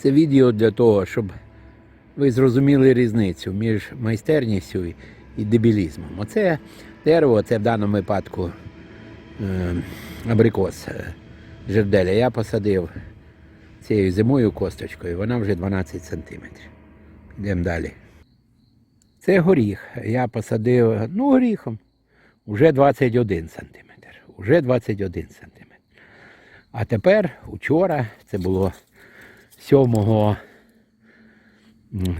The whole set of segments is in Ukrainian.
Це відео для того, щоб ви зрозуміли різницю між майстерністю і- дебілізмом. Оце дерево, це в даному випадку е, абрикос е, жерделя. Я посадив цією зимою косточкою, вона вже 12 сантиметрів. Йдемо далі. Це горіх. Я посадив, ну, горіхом. Уже 21 сантиметр. Уже 21 сантиметр. А тепер, учора, це було 7,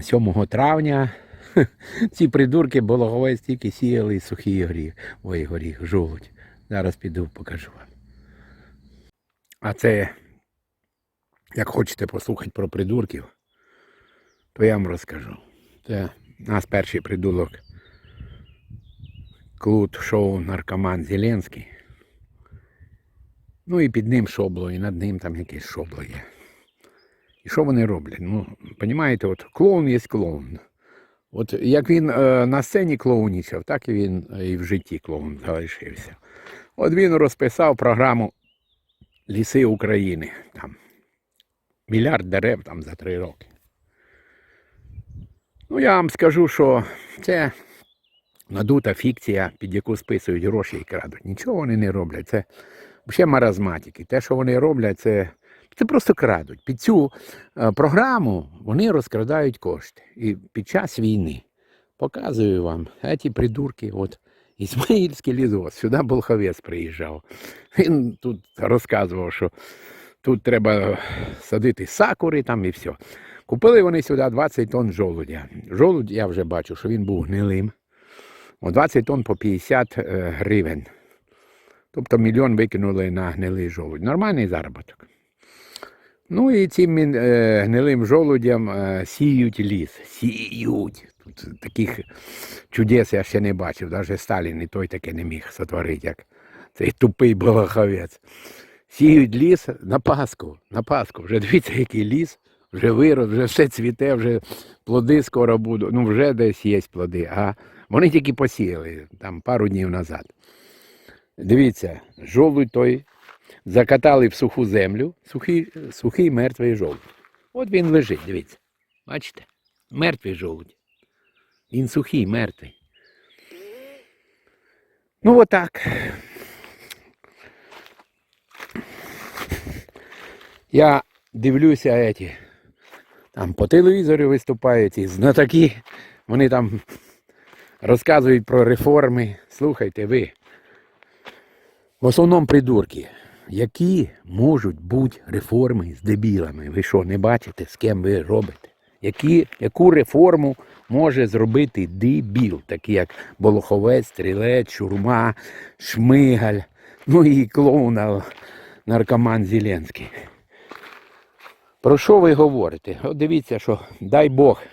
7 травня, ці придурки болохове стільки сіяли сухий горіх. Ой, горіх, жолудь. Зараз піду покажу вам. А це, як хочете послухати про придурків, то я вам розкажу. Це нас перший придурок Клуд шоу Наркоман Зеленський. Ну і під ним шобло, і над ним там якесь шобло є. І що вони роблять? Ну, розумієте, от клоун є клоун. От як він е, на сцені клоунічав, так і він е, і в житті клоун залишився. От він розписав програму Ліси України. Там мільярд дерев там за три роки. Ну, я вам скажу, що це надута фікція, під яку списують гроші і крадуть. Нічого вони не роблять. Це взагалі маразматики. Те, що вони роблять, це, це просто крадуть. Під цю е, програму вони розкрадають кошти. І під час війни показую вам, ті придурки, от Ісмаїльський лізос, сюди Болховець приїжджав. Він тут розказував, що тут треба садити сакури там і все. Купили вони сюди 20 тонн жолудя. Жолудь я вже бачу, що він був гнилим. 20 тонн по 50 е, гривень. Тобто мільйон викинули на гнилий жолудь. Нормальний заробіток. Ну і цим е, гнилим жолудям е, сіють ліс. Сіють. Тут таких чудес я ще не бачив. Навіть Сталін і той таке не міг сотворити, як цей тупий балаховець. Сіють ліс на Пасху. На Пасху. Вже дивіться, який ліс. Вже вирос, вже все цвіте, вже плоди скоро будуть. Ну, вже десь є плоди. А вони тільки посіяли там пару днів назад. Дивіться, жолудь той закатали в суху землю, сухий, сухий мертвий жолудь. От він лежить, дивіться. Бачите? Мертвий жолудь. Він сухий, мертвий. Ну, отак. Я дивлюся, еті, там по телевізору виступають і знатоки. Вони там розказують про реформи. Слухайте ви. В основному придурки. Які можуть бути реформи з дебілами? Ви що, не бачите, з ким ви робите? Які, яку реформу може зробити дебіл, такий як Болоховець, Стрілець, Шурма, Шмигаль, ну і клоуна наркоман Зеленський. Про що ви говорите? От дивіться, що дай Бог,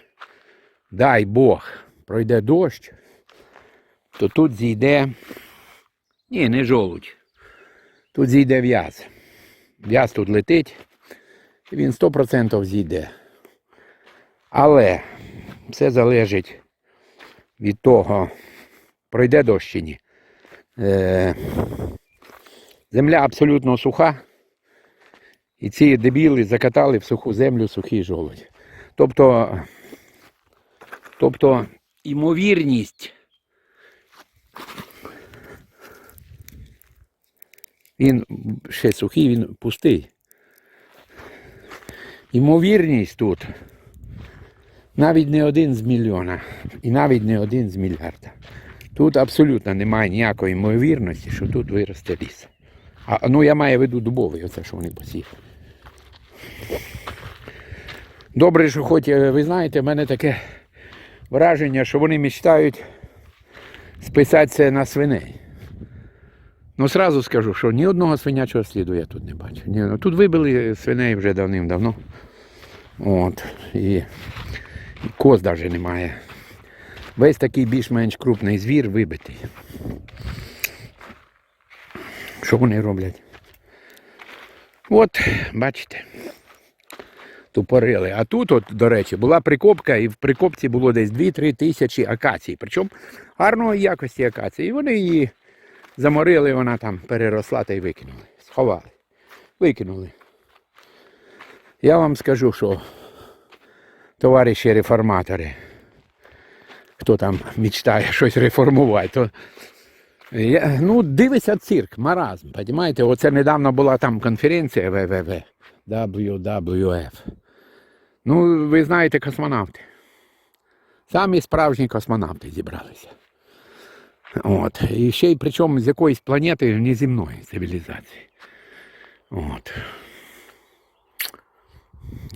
дай Бог, пройде дощ, то тут зійде. Ні, не жолудь. Тут зійде в'яз. В'яз тут летить, він 100% зійде. Але все залежить від того, пройде дощ чи ні. Е, земля абсолютно суха. І ці дебіли закатали в суху землю сухий жолудь. Тобто, тобто імовірність. Він ще сухий, він пустий. Імовірність тут навіть не один з мільйона і навіть не один з мільярда. Тут абсолютно немає ніякої ймовірності, що тут виросте ліс. А, ну я маю в виду дубовий, оце що вони посіяли. Добре, що хоч е, ви знаєте, в мене таке враження, що вони мечтають списатися на свиней. Ну, сразу скажу, що ні одного свинячого сліду я тут не бачу. Ні, ну, тут вибили свиней вже давним-давно. От. І, і коз навіть немає. Весь такий більш-менш крупний звір вибитий. Що вони роблять? От, бачите. Тупорили. А тут, от, до речі, була прикопка, і в прикопці було десь 2-3 тисячі акацій. Причому гарної якості акації. І вони її заморили, вона там переросла та й викинули. Сховали. Викинули. Я вам скажу, що товариші реформатори, хто там мечтає щось реформувати, то я, ну, дивиться цирк, маразм. Понимаєте? Оце недавно була там конференція ВВВ, WWF. Ну, ви знаєте, космонавти. Самі справжні космонавти зібралися. От. І ще й причому з якоїсь планети неземної цивілізації. От.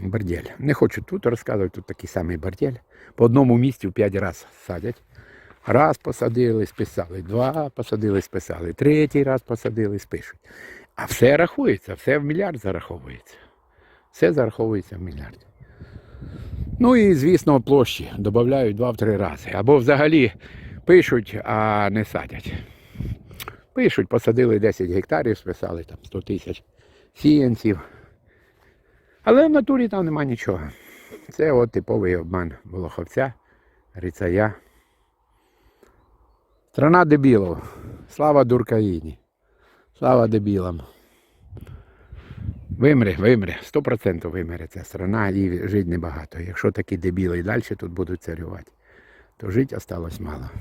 Бордель. Не хочу тут розказувати, тут такий самий бордель. По одному місці в п'ять разів садять. Раз посадили, списали, два посадили, списали, третій раз посадили, спишуть. А все рахується, все в мільярд зараховується. Все зараховується в мільярд. Ну і, звісно, площі додають два-три рази. Або взагалі пишуть, а не садять. Пишуть, посадили 10 гектарів, списали там 100 тисяч сіянців. Але в натурі там нема нічого. Це от типовий обман Волоховця, Рицая. Страна дебілів. Слава дуркаїні. Слава дебілам. Вимре, вимре, 100% вимре ця страна і жить небагато. Якщо такі дебіли і далі тут будуть царювати, то жить осталось мало.